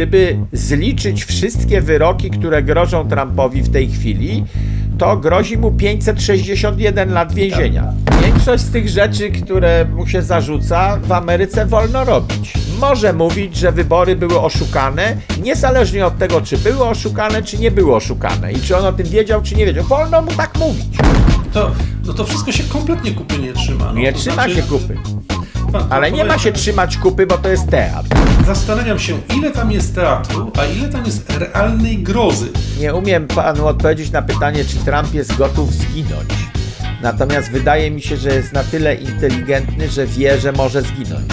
gdyby zliczyć wszystkie wyroki, które grożą Trumpowi w tej chwili, to grozi mu 561 lat więzienia. Większość z tych rzeczy, które mu się zarzuca, w Ameryce wolno robić. Może mówić, że wybory były oszukane, niezależnie od tego, czy były oszukane, czy nie były oszukane i czy on o tym wiedział, czy nie wiedział. Wolno mu tak mówić. To, no to wszystko się kompletnie kupy nie trzyma. No, Nie to trzyma znaczy- się kupy. Pan- Ale nie ma się trzymać kupy, bo to jest teatr. Zastanawiam się, ile tam jest teatru, a ile tam jest realnej grozy. Nie umiem panu odpowiedzieć na pytanie, czy Trump jest gotów zginąć. Natomiast wydaje mi się, że jest na tyle inteligentny, że wie, że może zginąć.